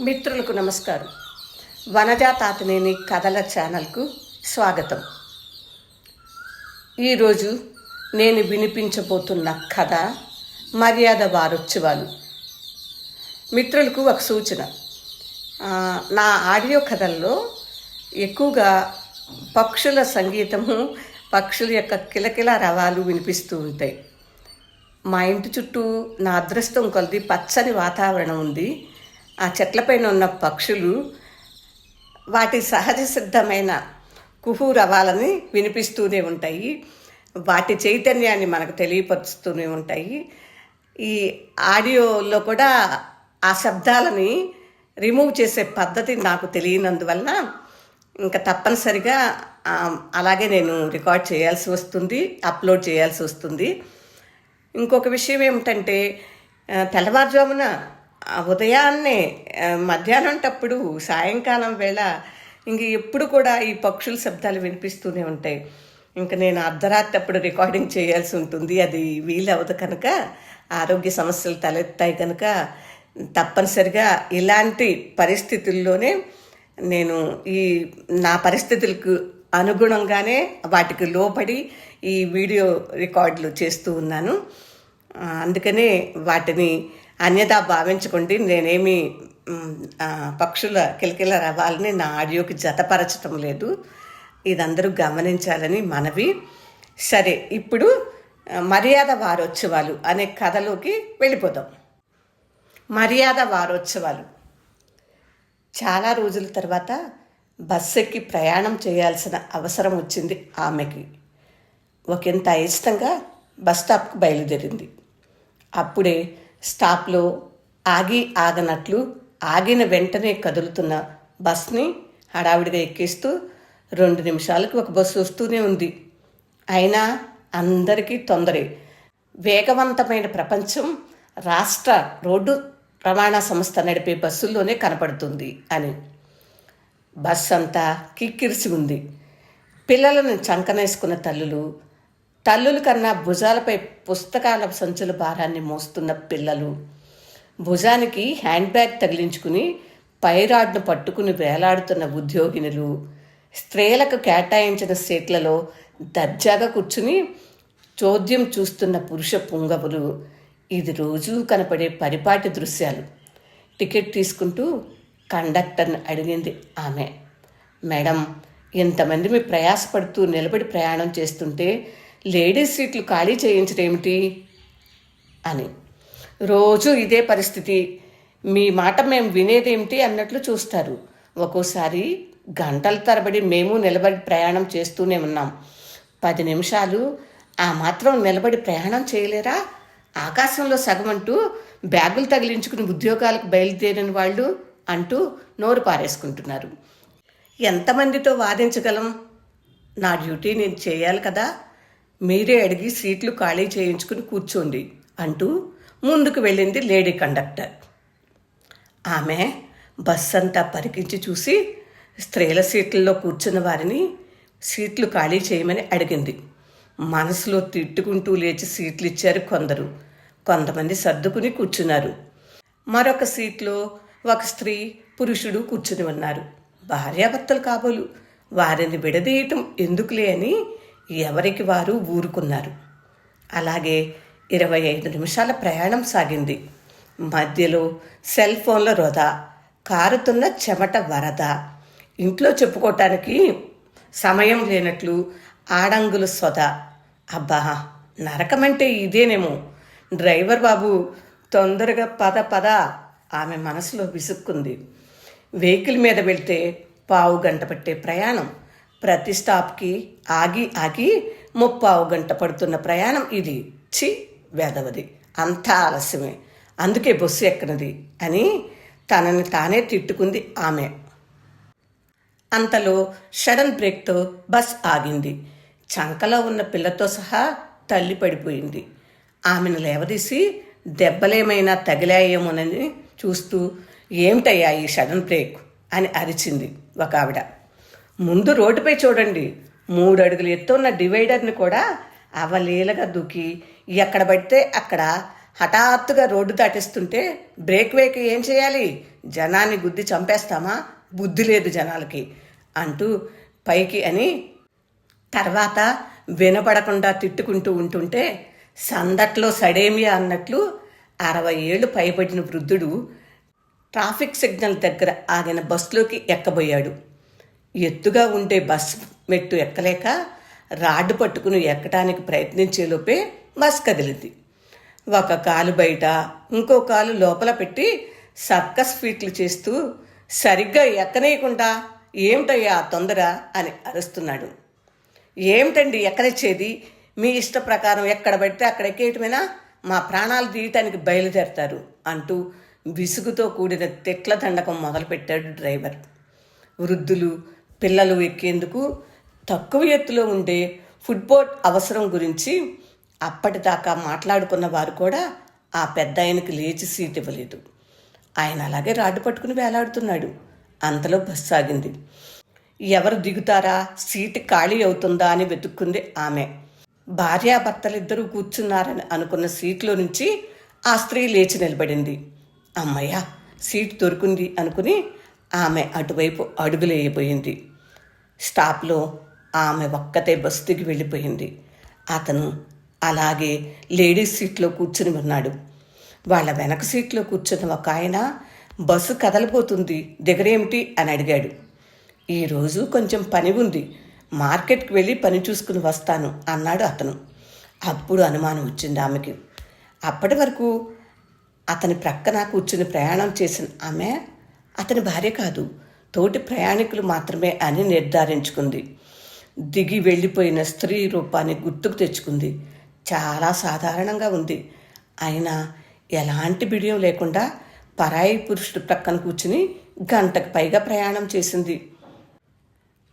మిత్రులకు నమస్కారం. వనజా తాతనేని కథల ఛానల్కు స్వాగతం. ఈరోజు నేను వినిపించబోతున్న కథ మర్యాద వారోత్సవాలు. మిత్రులకు ఒక సూచన. నా ఆడియో కథల్లో ఎక్కువగా పక్షుల సంగీతము పక్షుల యొక్క కిలకిల రవాలు వినిపిస్తూ ఉంటాయి. మా ఇంటి చుట్టూ నా అదృష్టం కొలది పచ్చని వాతావరణం ఉంది. ఆ చెట్లపైన ఉన్న పక్షులు వాటి సహజ సిద్ధమైన కుహు రవాలని వినిపిస్తూనే ఉంటాయి. వాటి చైతన్యాన్ని మనకు తెలియపరుస్తూనే ఉంటాయి. ఈ ఆడియోలో కూడా ఆ శబ్దాలని రిమూవ్ చేసే పద్ధతి నాకు తెలియనందువలన ఇంకా తప్పనిసరిగా అలాగే నేను రికార్డ్ చేయాల్సి వస్తుంది అప్లోడ్ చేయాల్సి వస్తుంది. ఇంకొక విషయం ఏమిటంటే తెల్లవారుజామున ఉదయాన్నే మధ్యాహ్నం మధ్యాహ్నంటప్పుడు సాయంకాలం వేళ ఇంక ఎప్పుడు కూడా ఈ పక్షుల శబ్దాలు వినిపిస్తూనే ఉంటాయి. ఇంకా నేను అర్ధరాత్రి అప్పుడు రికార్డింగ్ చేయాల్సి ఉంటుంది. అది వీలవదు కనుక ఆరోగ్య సమస్యలు తలెత్తాయి కనుక తప్పనిసరిగా ఇలాంటి పరిస్థితుల్లోనే నేను ఈ నా పరిస్థితులకు అనుగుణంగానే వాటికి లోపడి ఈ వీడియో రికార్డులు చేస్తూ ఉన్నాను. అందుకనే వాటిని అన్యదా భావించకుండా నేనేమి పక్షుల కిలకిల రవాలని నా ఆడియోకి జతపరచటం లేదు. ఇదందరూ గమనించాలని మనవి. సరే ఇప్పుడు మర్యాద వారోత్సవాలు అనే కథలోకి వెళ్ళిపోదాం. మర్యాద వారోత్సవాలు. చాలా రోజుల తర్వాత బస్సు ఎక్కి ప్రయాణం చేయాల్సిన అవసరం వచ్చింది ఆమెకి. ఒకంత ఇష్టంగా బస్ స్టాప్కి బయలుదేరింది. అప్పుడే స్టాప్లో ఆగి ఆగనట్లు ఆగిన వెంటనే కదులుతున్న బస్ని హడావిడిగా ఎక్కిస్తూ రెండు నిమిషాలకు ఒక బస్సు వస్తూనే ఉంది. అయినా అందరికీ తొందరే. వేగవంతమైన ప్రపంచం రాష్ట్ర రోడ్డు రవాణా సంస్థ నడిపే బస్సుల్లోనే కనపడుతుంది అని. బస్ అంతా కిక్కిరిసి ఉంది. పిల్లలను చంకనేసుకున్న తల్లులు తల్లుల కన్నా భుజాలపై పుస్తకాల సంచుల భారాన్ని మోస్తున్న పిల్లలు. భుజానికి హ్యాండ్ బ్యాగ్ తగిలించుకుని పైరాడ్ను పట్టుకుని వేలాడుతున్న ఉద్యోగినులు. స్త్రీలకు కేటాయించిన సీట్లలో దర్జాగా కూర్చుని చోద్యం చూస్తున్న పురుష పుంగవులు. ఇది రోజూ కనపడే పరిపాటి దృశ్యాలు. టికెట్ తీసుకుంటూ కండక్టర్ని అడిగింది ఆమె. మేడం ఇంతమంది మీ ప్రయాసపడుతూ నిలబడి ప్రయాణం చేస్తుంటే లేడీస్ సీట్లు ఖాళీ చేయించడేమిటి అని. రోజు ఇదే పరిస్థితి. మీ మాట మేము వినేదేమిటి అన్నట్లు చూస్తారు. ఒక్కోసారి గంటల తరబడి మేము నిలబడి ప్రయాణం చేస్తూనే ఉన్నాం. పది నిమిషాలు ఆ మాత్రం నిలబడి ప్రయాణం చేయలేరా? ఆకాశంలో సగం అంటూ బ్యాగులు తగిలించుకుని ఉద్యోగాలకు బయలుదేరిన వాళ్ళు అంటూ నోరు పారేసుకుంటున్నారు. ఎంతమందితో వాదించగలం? నా డ్యూటీ నేను చేయాలి కదా. మీరే అడిగి సీట్లు ఖాళీ చేయించుకుని కూర్చోండి అంటూ ముందుకు వెళ్ళింది లేడీ కండక్టర్. ఆమె బస్ అంతా పరికించి చూసి స్త్రీల సీట్లలో కూర్చున్న వారిని సీట్లు ఖాళీ చేయమని అడిగింది. మనసులో తిట్టుకుంటూ లేచి సీట్లు ఇచ్చారు కొందరు. కొంతమంది సర్దుకుని కూర్చున్నారు. మరొక సీట్లో ఒక స్త్రీ పురుషుడు కూర్చుని ఉన్నారు. భార్యాభర్తలు కాబోలు. వారిని విడదీయటం ఎందుకులే అని ఎవరికి వారు ఊరుకున్నారు. అలాగే ఇరవై ఐదు నిమిషాల ప్రయాణం సాగింది. మధ్యలో సెల్ ఫోన్ల వృధా కారుతున్న చెమట వరద ఇంట్లో చెప్పుకోవటానికి సమయం లేనట్లు ఆడంగుల సొద. అబ్బా నరకమంటే ఇదేనేమో. డ్రైవర్ బాబు తొందరగా పద పద ఆమె మనసులో విసుక్కుంది. వెహికల్ మీద వెళ్తే పావు గంట పట్టే ప్రయాణం. ప్రతి స్టాప్కి ఆగి ఆగి ముప్పావు గంట పడుతున్న ప్రయాణం ఇది. చి వేదవది. అంతా ఆలస్యమే. అందుకే బస్సు ఎక్కనది అని తనని తానే తిట్టుకుంది ఆమె. అంతలో షడన్ బ్రేక్తో బస్ ఆగింది. చంకలో ఉన్న పిల్లతో సహా తల్లి పడిపోయింది. ఆమెను లేవదీసి దెబ్బలేమైనా తగిలాయేమోనని చూస్తూ ఏమిటయ్యా ఈ సడన్ బ్రేక్? అని అరిచింది ఒక ఆవిడ. ముందు రోడ్డుపై చూడండి. మూడు అడుగులు ఎత్తున్న డివైడర్ని కూడా అవలీలగా దూకి ఎక్కడ పడితే అక్కడ హఠాత్తుగా రోడ్డు దాటిస్తుంటే బ్రేక్ వేకి ఏం చేయాలి? జనాన్ని గుద్ది చంపేస్తామా? బుద్ధి లేదు జనాలకి అంటూ పైకి అని తర్వాత వినపడకుండా తిట్టుకుంటూ ఉంటుంటే సందట్లో సడేమియా అన్నట్లు అరవై ఏళ్ళు పైబడిన వృద్ధుడు ట్రాఫిక్ సిగ్నల్ దగ్గర ఆగిన బస్సులోకి ఎక్కబోయాడు. ఎత్తుగా ఉండే బస్ మెట్టు ఎక్కలేక రాడ్డు పట్టుకుని ఎక్కడానికి ప్రయత్నించేలోపే బస్ కదిలింది. ఒక కాలు బయట ఇంకో కాలు లోపల పెట్టి సర్కస్ ఫీట్లు చేస్తూ సరిగ్గా ఎక్కనేయకుండా ఏమిటయ్యా ఆ తొందర? అని అరుస్తున్నాడు. ఏమిటండి ఎక్కనిచ్చేది? మీ ఇష్ట ప్రకారం ఎక్కడ పడితే అక్కడ ఎక్కేయటమైనా? మా ప్రాణాలు తీయటానికి బయలుదేరతారు అంటూ విసుగుతో కూడిన తిట్ల దండకం మొదలుపెట్టాడు డ్రైవర్. వృద్ధులు పిల్లలు ఎక్కేందుకు తక్కువ ఎత్తులో ఉండే ఫుట్బోట్ అవసరం గురించి అప్పటిదాకా మాట్లాడుకున్న వారు కూడా ఆ పెద్ద ఆయనకి లేచి సీట్ ఇవ్వలేదు. ఆయన అలాగే రాడ్డు పట్టుకుని వేలాడుతున్నాడు. అంతలో బస్సు ఆగింది ఎవరు దిగుతారా? సీటు ఖాళీ అవుతుందా అని వెతుక్కుంది ఆమె. భార్యాభర్తలిద్దరూ కూర్చున్నారని అనుకున్న సీట్లో నుంచి ఆ స్త్రీ లేచి నిలబడింది. అమ్మయ్య సీటు దొరికింది అనుకుని ఆమె అటువైపు అడుగులేయబోయింది. స్టాప్లో ఆమె ఒక్కతే బస్సు దిగి వెళ్ళిపోయింది. అతను అలాగే లేడీస్ సీట్లో కూర్చుని ఉన్నాడు. వాళ్ళ వెనక సీట్లో కూర్చున్న ఒక ఆయన బస్సు కదలిపోతుంది దిగరేమిటి? అని అడిగాడు. ఈరోజు కొంచెం పని ఉంది మార్కెట్కి వెళ్ళి పని చూసుకుని వస్తాను అన్నాడు అతను. అప్పుడు అనుమానం వచ్చింది ఆమెకి. అప్పటి వరకు అతని ప్రక్కన కూర్చుని ప్రయాణం చేసిన ఆమె అతని భార్య కాదు తోటి ప్రయాణికులు మాత్రమే అని నిర్ధారించుకుంది. దిగి వెళ్ళిపోయిన స్త్రీ రూపాన్ని గుర్తుకు తెచ్చుకుంది. చాలా సాధారణంగా ఉంది. అయినా ఎలాంటి బిడియం లేకుండా పరాయి పురుషుడు ప్రక్కన కూర్చుని గంటకు పైగా ప్రయాణం చేసింది.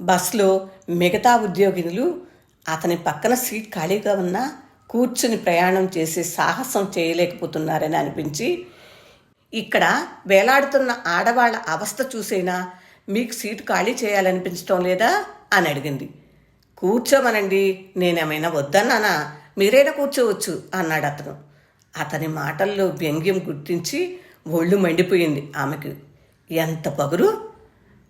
బస్లో మిగతా ఉద్యోగినులు అతని పక్కన సీట్ ఖాళీగా ఉన్నా కూర్చుని ప్రయాణం చేసే సాహసం చేయలేకపోతున్నారని అనిపించి ఇక్కడ వేలాడుతున్న ఆడవాళ్ళ అవస్థ చూసైనా మీకు సీటు ఖాళీ చేయాలనిపించటం లేదా? అని అడిగింది. కూర్చోమనండి నేనేమైనా వద్దన్నానా? మీరైనా కూర్చోవచ్చు అన్నాడు అతను. అతని మాటల్లో వ్యంగ్యం గుర్తించి ఒళ్ళు మండిపోయింది ఆమెకు. ఎంత పగురు?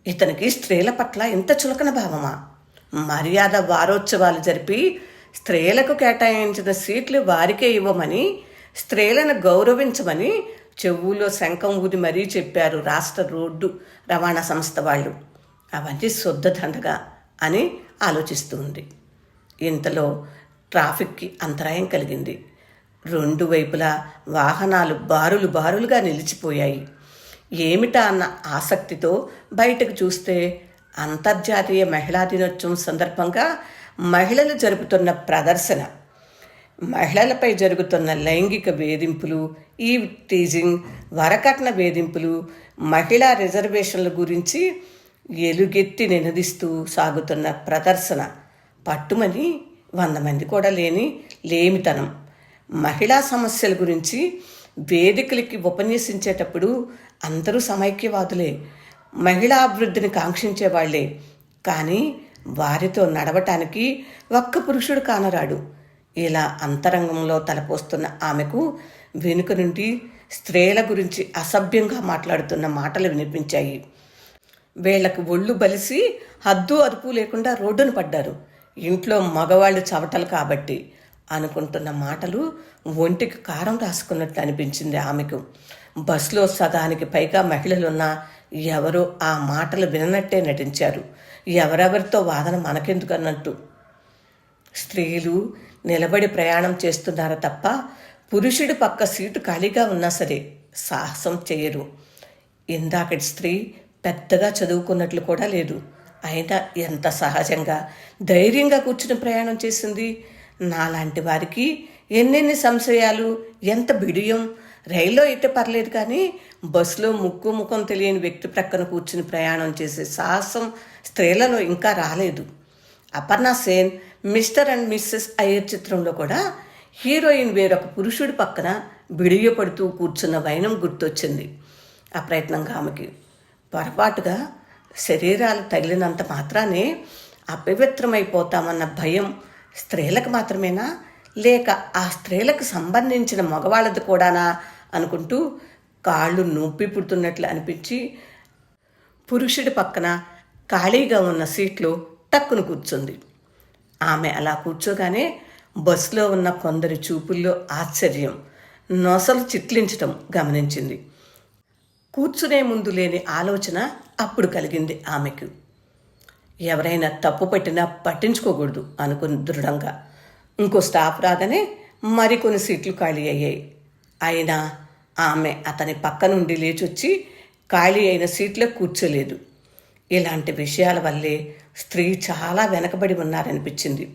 ఇతనికి స్త్రీల పట్ల ఇంత చులకన భావమా? మర్యాద వారోత్సవాలు జరిపి స్త్రీలకు కేటాయించిన సీట్లు వారికే ఇవ్వమని స్త్రీలను గౌరవించమని చెవులో శంఖం ఊది మరీ చెప్పారు రాష్ట్ర రోడ్డు రవాణా సంస్థ వాళ్ళు. అవన్నీ శుద్ధ దండగా అని ఆలోచిస్తూ ఉంది ఇంతలో ట్రాఫిక్కి అంతరాయం కలిగింది. రెండు వైపులా వాహనాలు బారులు బారులుగా నిలిచిపోయాయి. ఏమిటా అన్న ఆసక్తితో బయటకు చూస్తే అంతర్జాతీయ మహిళా దినోత్సవం సందర్భంగా మహిళలు జరుపుతున్న ప్రదర్శన మహిళలపై జరుగుతున్న లైంగిక వేధింపులు ఈ టీజింగ్ వరకట్న వేధింపులు మహిళా రిజర్వేషన్ల గురించి ఎలుగెత్తి నినదిస్తూ సాగుతున్న ప్రదర్శన. పట్టుమని వంద మంది కూడా లేని లేమితనం. మహిళా సమస్యల గురించి వేదికలకి ఉపన్యసించేటప్పుడు అందరూ సమైక్యవాదులే. మహిళా అభివృద్ధిని కాంక్షించే వాళ్ళే కానీ వారితో నడవటానికి ఒక్క పురుషుడు కానరాడు. ఇలా అంతరంగంలో తలపోస్తున్న ఆమెకు వెనుక నుండి స్త్రీల గురించి అసభ్యంగా మాట్లాడుతున్న మాటలు వినిపించాయి. వీళ్ళకు ఒళ్ళు బలిసి హద్దు అదుపు లేకుండా రోడ్డును పడ్డారు. ఇంట్లో మగవాళ్ళు చవటలు కాబట్టి అనుకుంటున్న మాటలు ఒంటికి కారం రాసుకున్నట్లు అనిపించింది ఆమెకు. బస్సులో సగానికి పైగా మహిళలున్నా ఎవరో ఆ మాటలు విననట్టే నటించారు. ఎవరెవరితో వాదన మనకెందుకన్నట్టు? స్త్రీలు నిలబడి ప్రయాణం చేస్తున్నారు తప్ప పురుషుడి పక్క సీటు ఖాళీగా ఉన్నా సరే సాహసం చేయరు. ఇందాకటి స్త్రీ పెద్దగా చదువుకున్నట్లు కూడా లేదు. అయినా ఎంత సహజంగా ధైర్యంగా కూర్చుని ప్రయాణం చేసింది? నాలాంటి వారికి ఎన్నెన్ని సంశయాలు ఎంత బిడియం? రైల్లో అయితే పర్లేదు కానీ బస్సులో ముక్కు ముఖం తెలియని వ్యక్తి ప్రక్కన కూర్చుని ప్రయాణం చేసే సాహసం స్త్రీలలో ఇంకా రాలేదు. Aparna Sen Mister and Missus Iyer చిత్రంలో కూడా హీరోయిన్ వేరొక పురుషుడి పక్కన బిడియపడుతూ కూర్చున్న వైనం గుర్తొచ్చింది. ఆ ప్రయత్నంగా ఆమెకి పొరపాటుగా శరీరాలు తగిలినంత మాత్రానే అపవిత్రమైపోతామన్న భయం స్త్రీలకు మాత్రమేనా? లేక ఆ స్త్రీలకు సంబంధించిన మగవాళ్ళది కూడానా? అనుకుంటూ కాళ్ళు నొప్పి పుడుతున్నట్లు అనిపించి పురుషుడి పక్కన ఖాళీగా ఉన్న సీట్లో టక్కును కూర్చుంది. ఆమె అలా కూర్చోగానే బస్సులో ఉన్న కొందరి చూపుల్లో ఆశ్చర్యం. నొసలు చిట్లించటం గమనించింది. కూర్చునే ముందు లేని ఆలోచన అప్పుడు కలిగింది ఆమెకు. ఎవరైనా తప్పు పట్టినా పట్టించుకోకూడదు అనుకుని దృఢంగా. ఇంకో స్టాఫ్ రాగానే మరికొన్ని సీట్లు ఖాళీ అయ్యాయి. అయినా ఆమె అతని పక్క నుండి లేచొచ్చి ఖాళీ అయిన సీట్లో కూర్చోలేదు. ఇలాంటి విషయాల వల్లే స్త్రీ చాలా వెనకబడి ఉన్నారనిపించింది.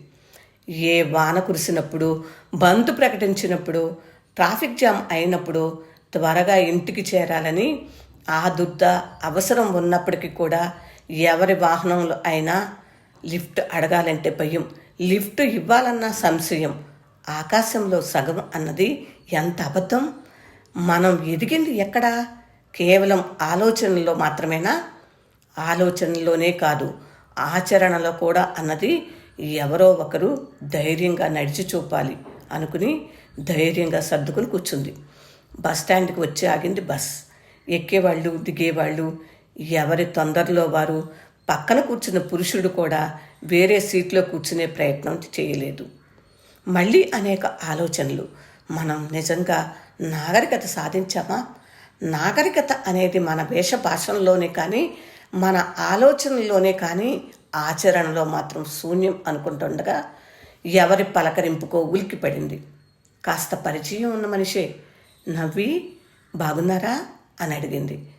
ఏ వాన కురిసినప్పుడు బంద్ ప్రకటించినప్పుడు ట్రాఫిక్ జామ్ అయినప్పుడు త్వరగా ఇంటికి చేరాలని ఆ దుద్ద అవసరం ఉన్నప్పటికీ కూడా ఎవరి వాహనంలో అయినా లిఫ్ట్ అడగాలంటే భయం. లిఫ్ట్ ఇవ్వాలన్న సంశయం. ఆకాశంలో సగం అన్నది ఎంత అబద్ధం? మనం ఎదిగింది ఎక్కడా? కేవలం ఆలోచనలో మాత్రమేనా? ఆలోచనలోనే కాదు ఆచరణలో కూడా అన్నది ఎవరో ఒకరు ధైర్యంగా నడిచి చూపాలి అనుకుని ధైర్యంగా సర్దుకుని కూర్చుంది. బస్ స్టాండ్కి వచ్చి ఆగింది బస్. ఎక్కేవాళ్ళు దిగేవాళ్ళు ఎవరి తొందరలో వారు పక్కన కూర్చున్న పురుషుడు కూడా వేరే సీట్లో కూర్చునే ప్రయత్నం చేయలేదు. మళ్ళీ అనేక ఆలోచనలు. మనం నిజంగా నాగరికత సాధించామా? నాగరికత అనేది మన వేష భాషల్లోనే కానీ మన ఆలోచనలోనే కానీ ఆచరణలో మాత్రం శూన్యం అనుకుంటుండగా ఎవరి పలకరింపుకో ఉలికి పడింది కాస్త పరిచయం ఉన్న మనిషే నవ్వి బాగున్నారా? అని అడిగింది.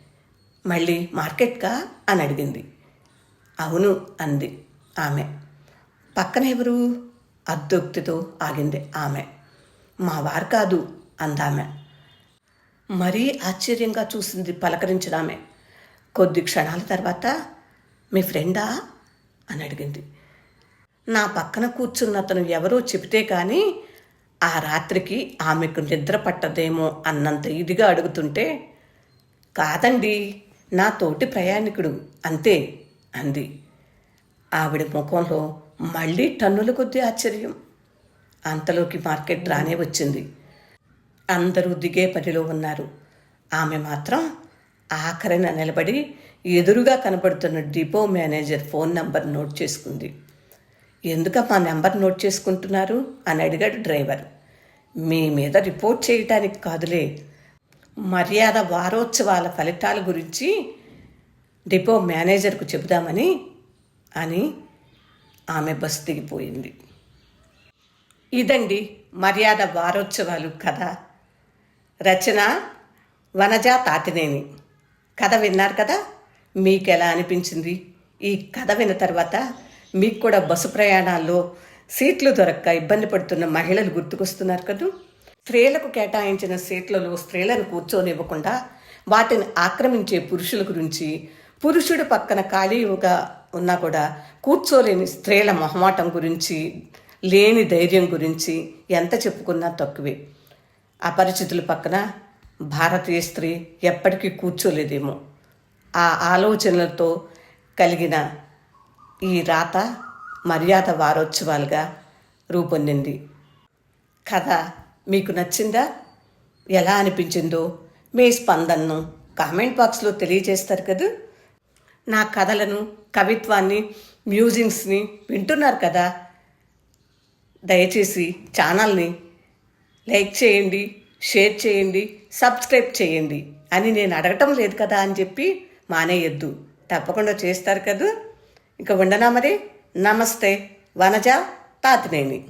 మళ్ళీ మార్కెట్కా? అని అడిగింది. అవును అంది ఆమె. పక్కన ఎవరు? అద్దోక్తితో ఆగింది ఆమె. మా వారు కాదు అందామె. మరీ ఆశ్చర్యంగా చూసింది పలకరించడామే కొద్ది క్షణాల తర్వాత మీ ఫ్రెండా? అని అడిగింది. నా పక్కన కూర్చున్న అతను ఎవరో చెబితే కానీ ఆ రాత్రికి ఆమెకు నిద్ర పట్టదేమో అన్నంత ఇదిగా అడుగుతుంటే కాదండి నా తోటి ప్రయాణికుడు అంతే అంది. ఆవిడ ముఖంలో మళ్ళీ టన్నుల కొద్దీ ఆశ్చర్యం. అంతలోకి మార్కెట్ రానే వచ్చింది. అందరూ దిగే పనిలో ఉన్నారు. ఆమె మాత్రం ఆఖరిన నిలబడి ఎదురుగా కనబడుతున్న depot manager phone number note చేసుకుంది. ఎందుక మా నెంబర్ నోట్ చేసుకుంటున్నారు? అని అడిగాడు డ్రైవర్. మీ మీద రిపోర్ట్ చేయటానికి కాదులే. మర్యాద వారోత్సవాల ఫలితాల గురించి డిపో మేనేజర్కు చెబుదామని అని ఆమె బస్ దిగిపోయింది. ఇదండి మర్యాద వారోత్సవాలు కథ రచన వనజా తాతినేని. కథ విన్నారు కదా? మీకు ఎలా అనిపించింది? ఈ కథ విన్న తర్వాత మీకు కూడా బస్సు ప్రయాణాల్లో సీట్లు దొరక్క ఇబ్బంది పడుతున్న మహిళలు గుర్తుకొస్తున్నారు కదూ? స్త్రీలకు కేటాయించిన సీట్లలో స్త్రీలను కూర్చోనివ్వకుండా వాటిని ఆక్రమించే పురుషుల గురించి పురుషుడు పక్కన ఖాళీగా ఉన్నా కూడా కూర్చోలేని స్త్రీల మొహమాటం గురించి లేని ధైర్యం గురించి ఎంత చెప్పుకున్నా తక్కువే. అపరిచితుల పక్కన భారతీయ స్త్రీ ఎప్పటికీ కూర్చోలేదేమో. ఆ ఆలోచనలతో కలిగిన ఈ రాత మర్యాద వారోత్సవాలుగా రూపొందింది. కథ మీకు నచ్చిందా? ఎలా అనిపించిందో మీ స్పందనను కామెంట్ బాక్స్లో తెలియజేస్తారు కదా? నా కథలను కవిత్వాన్ని మ్యూజిక్స్ని వింటున్నారు కదా? దయచేసి ఛానల్ని లైక్ చేయండి. షేర్ చేయండి సబ్స్క్రైబ్ చేయండి అని నేను అడగటం లేదు కదా అని చెప్పి మానేయొద్దు. తప్పకుండా చేస్తారు కదా. ఇక ఉండనా మరి? నమస్తే వనజ తాతినేని.